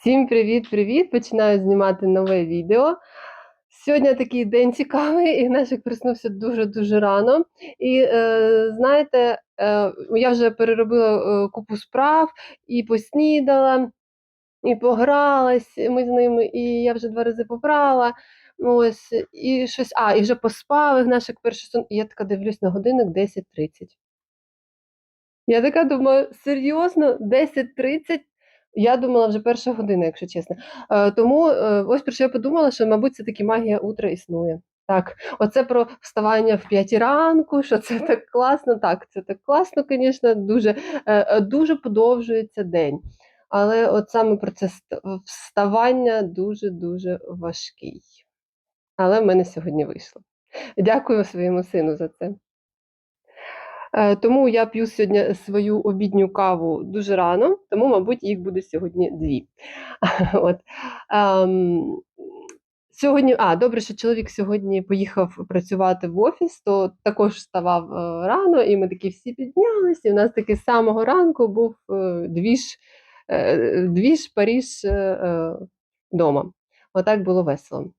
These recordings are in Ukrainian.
Всім привіт-привіт! Починаю знімати нове відео. Сьогодні такий день цікавий, Ігнашик проснувся дуже-дуже рано. І е, знаєте, е, я вже переробила е, купу справ і поснідала, і погралась ми з ними, і я вже два рази попрала. Ось, і щось, а, і вже поспав Ігнашик перший сон. І я така дивлюсь на годинник 10.30. Я така думаю, серйозно, 10.30? Я думала вже перша година, якщо чесно. Е, тому е, ось про що я подумала, що, мабуть, це таки магія утра існує. Так, оце про вставання в 5 ранку, що це так класно. Так, це так класно, звісно, дуже, е, дуже подовжується день. Але от саме процес ст- вставання дуже-дуже важкий. Але в мене сьогодні вийшло. Дякую своєму сину за це. Е, Тому я п'ю сьогодні свою обідню каву дуже рано, тому, мабуть, їх буде сьогодні дві. От. Ем, Сьогодні, а, добре, що чоловік сьогодні поїхав працювати в офіс, то також вставав е, рано, і ми такі всі піднялись, і в нас таки з самого ранку був е, двіж, двіж Паріж дома. Отак було весело.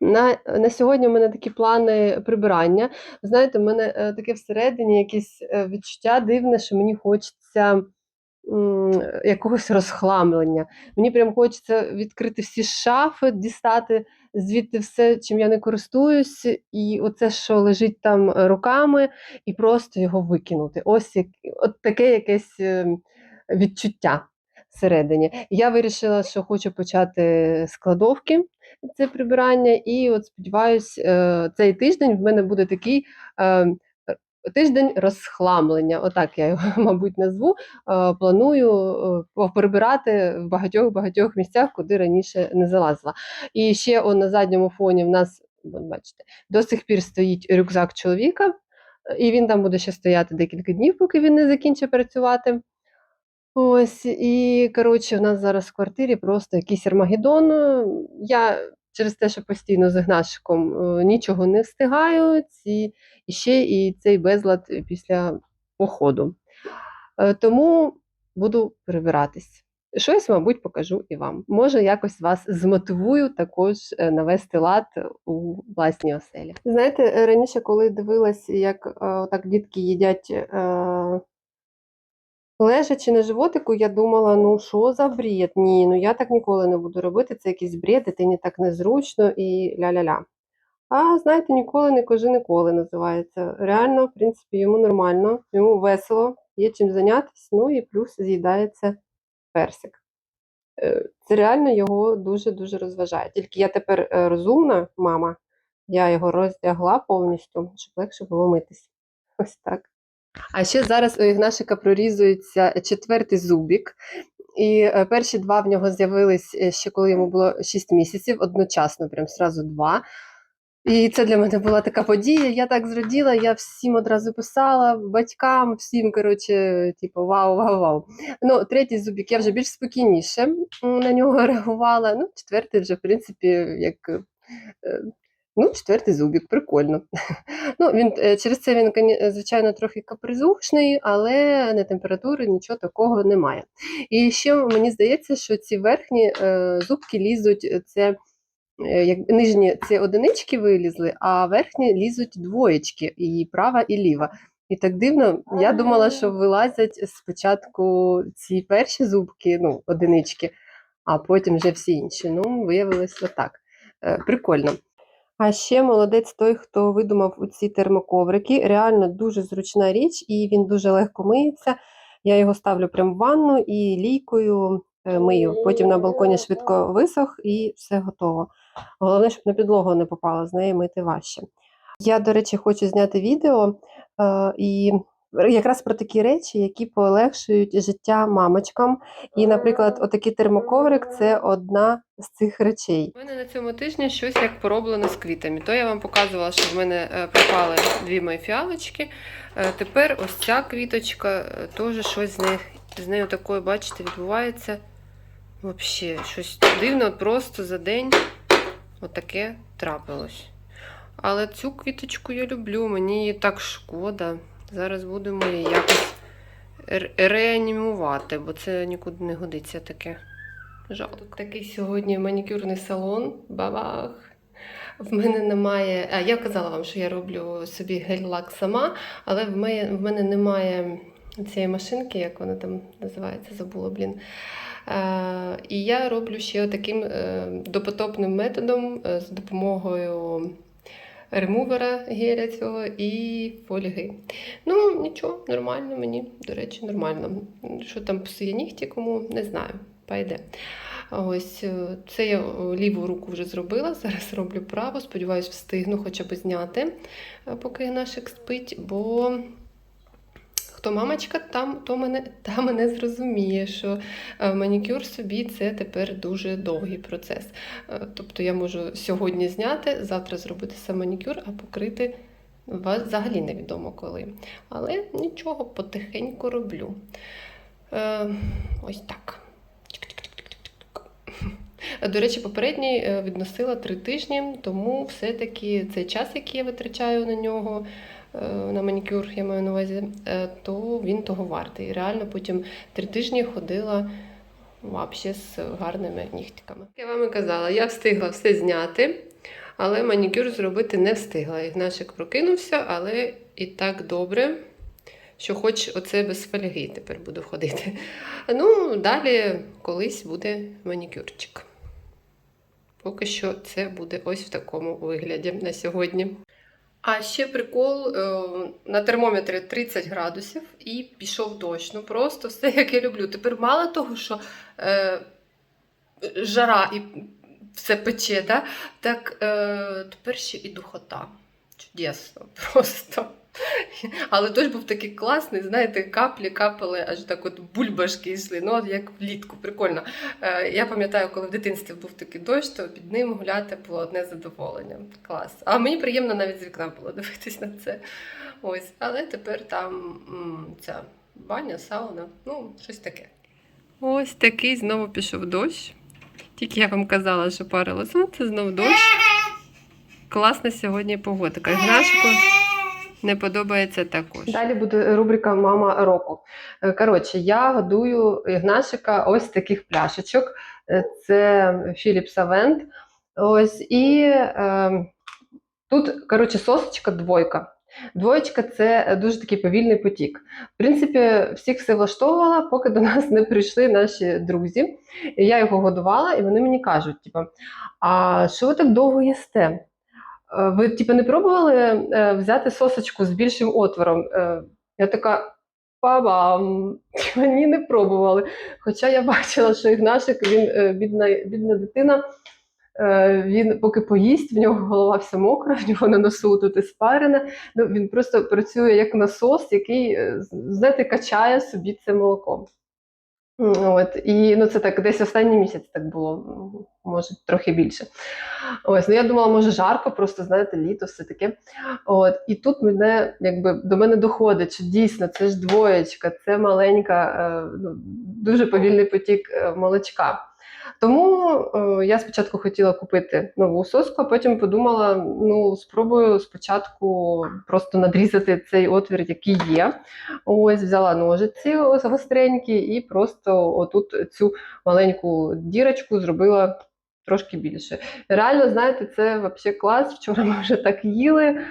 На, на сьогодні у мене такі плани прибирання. Знаєте, в мене е, таке всередині якесь е, відчуття дивне, що мені хочеться м, якогось розхламлення. Мені прям хочеться відкрити всі шафи, дістати звідти все, чим я не користуюсь, і оце, що лежить там руками, і просто його викинути. Ось як, от таке якесь е, відчуття всередині. Я вирішила, що хочу почати з кладовки це прибирання, і от сподіваюсь, е, цей тиждень в мене буде такий. е, Тиждень розхламлення, отак я його, мабуть, назву. Е, Планую поприбирати в багатьох-багатьох місцях, куди раніше не залазила. І ще он, на задньому фоні в нас, бачите, до сих пір стоїть рюкзак чоловіка, і він там буде ще стояти декілька днів, поки він не закінчить працювати. Ось, і коротше, в нас зараз в квартирі просто якийсь Армагеддон. Я через те, що постійно з Ігнашиком е, нічого не встигаю, ці, і ще і цей безлад після походу. Е, Тому буду прибиратись. Щось, мабуть, покажу і вам. Може, якось вас змотивую також е, навести лад у власній оселі. Знаєте, раніше, коли дивилась, як так дітки їдять. Лежачи на животику, я думала, ну що за бред? Ні, ну я так ніколи не буду робити, це якийсь бред, дитині так незручно і ля-ля-ля. А знаєте, ніколи не кажи ніколи називається. Реально, в принципі, йому нормально, йому весело, є чим зайнятися, ну і плюс з'їдається персик. Е, Це реально його дуже-дуже розважає. Тільки я тепер е, розумна мама, я його роздягла повністю, щоб легше було митись. Ось так. А ще зараз у Ігнашика прорізується четвертий зубік. І е, перші два в нього з'явились е, ще коли йому було 6 місяців, одночасно, прям сразу два. І це для мене була така подія. Я так зраділа, я всім одразу писала, батькам, всім, коротше, типу, вау, вау, вау. Ну, третій зубік я вже більш спокійніше на нього реагувала. Ну, четвертий вже, в принципі, як. Е, Ну, четвертий зубік, прикольно. Ну, він, е, через це він, звичайно, трохи капризушний, але не температури, нічого такого немає. І ще мені здається, що ці верхні е, зубки лізуть, е, це е, як нижні ці одинички вилізли, а верхні лізуть двоєчки, і права, і ліва. І так дивно, я думала, що вилазять спочатку ці перші зубки, ну, одинички, а потім вже всі інші. Ну, виявилось отак. Е, Прикольно. А ще молодець той, хто видумав у ці термоковрики. Реально дуже зручна річ, і він дуже легко миється. Я його ставлю прямо в ванну і лійкою е, мию. Потім на балконі швидко висох і все готово. Головне, щоб на підлогу не попало, з неї мити важче. Я, до речі, хочу зняти відео е, і якраз про такі речі, які полегшують життя мамочкам. І, наприклад, отакий термоковрик це одна з цих речей. У мене на цьому тижні щось як пороблено з квітами. То я вам показувала, що в мене е, пропали дві мої фіалочки. Е, Тепер ось ця квіточка е, теж щось з нею, з нею такое, бачите, відбувається. Взагалі, щось дивно, просто за день отаке трапилось. Але цю квіточку я люблю, мені її так шкода. Зараз будемо її якось реанімувати, бо це нікуди не годиться таке. Жалко. Тут такий сьогодні манікюрний салон. Бабах. В мене немає. Я казала вам, що я роблю собі гель-лак сама, але в мене, немає цієї машинки, як вона там називається, забула, блін. І я роблю ще таким е, допотопним методом е, з допомогою ремувера геля цього і фольги. Ну, нічого, нормально мені, до речі, нормально. Що там псує нігті, кому не знаю, пайде. Ось е, це я е, ліву руку вже зробила. Зараз роблю праву. Сподіваюсь, встигну хоча б зняти, е, поки Гнашик спить, бо хто мамочка, там то мене, та мене зрозуміє, що е, манікюр собі це тепер дуже довгий процес. Е, Тобто я можу сьогодні зняти, завтра зробити сам манікюр, а покрити вас взагалі невідомо коли. Але нічого, потихеньку роблю. Е, ось так. До речі, попередній відносила три тижні, тому все-таки цей час, який я витрачаю на нього, на манікюр, я маю на увазі, е, то він того вартий. Реально потім три тижні ходила вообще з гарними нігтиками. Я вам і казала, я встигла все зняти, але манікюр зробити не встигла. Ігнашик прокинувся, але і так добре, що хоч оце без фольги тепер буду ходити. Ну, далі колись буде манікюрчик. Поки що це буде ось в такому вигляді на сьогодні. А ще прикол е, на термометрі 30 градусів і пішов дощ. Ну просто все як я люблю. Тепер мало того, що е, жара і все пече, да? так е, тепер ще і духота. Чудесно, просто. Але дощ був такий класний, знаєте, каплі капали, аж так от бульбашки йшли, ну як влітку, прикольно. Е, Я пам'ятаю, коли в дитинстві був такий дощ, то під ним гуляти було одне задоволення. Клас. А мені приємно навіть з вікна було дивитись на це. Ось, але тепер там ця баня, сауна, ну, щось таке. Ось такий знову пішов дощ. Тільки я вам казала, що парило сонце, знову дощ. Класна сьогодні погода. Грашку не подобається також. Далі буде рубрика Мама року. Е, Коротше, я годую Ігнашика ось таких пляшечок. Е, Це Philips Avent. Ось і е, тут, коротше, сосочка двойка. Двоєчка це дуже такий повільний потік. В принципі, всіх все влаштовувала, поки до нас не прийшли наші друзі. Я його годувала, і вони мені кажуть: типу, а що ви так довго їсте? Е, Ви типу, не пробували е, взяти сосочку з більшим отвором? Е, Я така. Па-бам! Не пробували. Хоча я бачила, що Ігнашик, він бідна, бідна дитина, він поки поїсть, в нього голова вся мокра, в нього на носу тут і спарена. Ну, він просто працює як насос, який, знаєте, качає собі це молоко. От, і ну, це так десь останній місяць так було, може трохи більше. Ось, ну я думала, може жарко, просто знаєте, літо, все таке. От, і тут мене якби до мене доходить, що дійсно це ж двоєчка, це маленька, е, ну, дуже повільний потік е, молочка. Тому е, я спочатку хотіла купити нову соску, а потім подумала: ну, спробую спочатку просто надрізати цей отвір, який є. Ось взяла ножиці гостренькі, і просто отут цю маленьку дірочку зробила трошки більше. Реально, знаєте, це взагалі клас. Вчора ми вже так їли,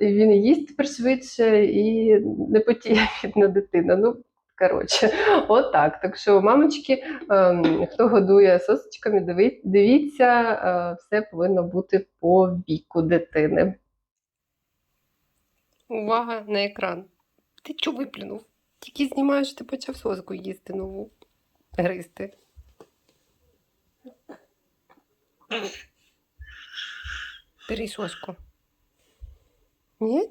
він їсть тепер швидше і не потіє бідна дитина. Ну, коротше, отак. Так що, мамочки, ем, хто годує сосочками, дивіться, е, все повинно бути по віку дитини. Увага на екран. Ти чого виплюнув? Тільки знімаєш, ти почав соску їсти нову. Гризти. Бери соску. Ні?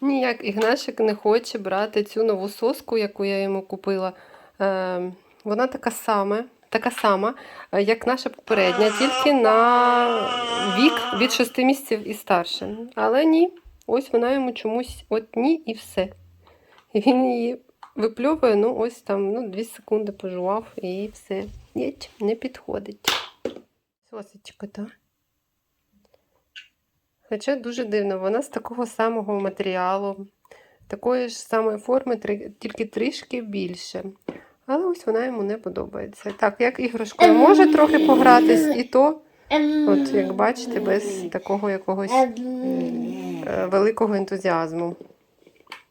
Ніяк Ігнашик не хоче брати цю нову соску, яку я йому купила. Е, вона така сама, така сама, е, як наша попередня, тільки на вік від 6 місяців і старше. Але ні, ось вона йому чомусь от ні і все. Він її випльовує, ну ось там ну, 2 секунди пожував і все. Ні, не підходить. Сосочка, так. Хоча дуже дивно, вона з такого самого матеріалу, такої ж самої форми, тільки трішки більше. Але ось вона йому не подобається. Так, як іграшкою може трохи погратись, і то, от як бачите, без такого якогось е, великого ентузіазму.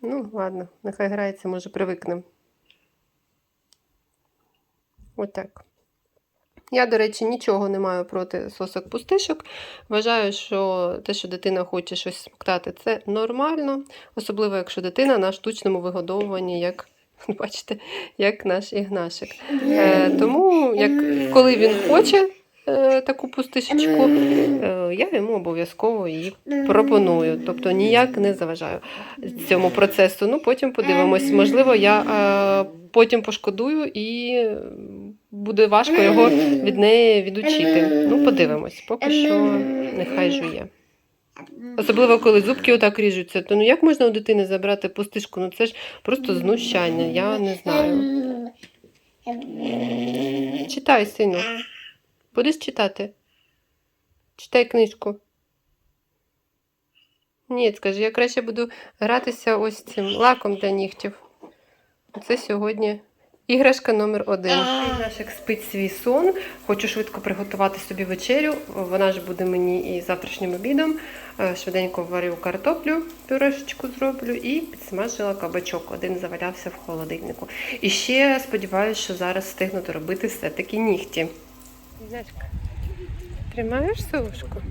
Ну, ладно, нехай грається, може привикне. Отак. Я, до речі, нічого не маю проти сосок пустишок. Вважаю, що те, що дитина хоче щось смоктати, це нормально. Особливо, якщо дитина на штучному вигодовуванні, як бачите, як наш ігнашик. Е, тому, як, коли він хоче е, таку пустишечку, е, я йому обов'язково її пропоную. Тобто ніяк не заважаю цьому процесу. Ну, потім подивимось. Можливо, я е, потім пошкодую і буде важко його від неї відучити. Ну, подивимось, поки що нехай жує. Особливо, коли зубки отак ріжуться, то ну як можна у дитини забрати пустишку? Ну це ж просто знущання, я не знаю. Читай, сину. Будеш читати? Читай книжку. Ні, скажи, я краще буду гратися ось цим лаком для нігтів. Це сьогодні іграшка номер один. Іграшик спить свій сон. Хочу швидко приготувати собі вечерю. Вона ж буде мені і завтрашнім обідом. Е, Швиденько варю картоплю, пюрешечку зроблю і підсмажила кабачок. Один завалявся в холодильнику. І ще сподіваюся, що зараз встигну доробити все-таки нігті. Ігнашка, тримаєш совушку?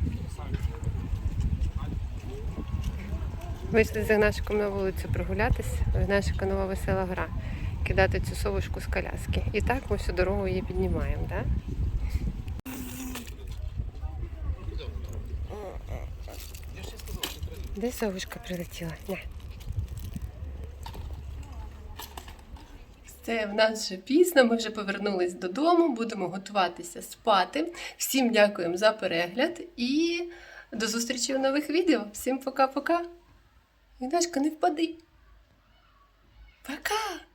Вийшли з Ігнашиком на вулицю прогулятись. У Ігнашика нова весела гра. Кидати цю совушку з коляски. І так ми всю дорогу її піднімаємо, так? Де совушка прилетіла? Не. Це в нас вже пізно, ми вже повернулись додому, будемо готуватися спати. Всім дякуємо за перегляд і до зустрічі у нових відео. Всім пока-пока. Ігнашка, не впади. Пока!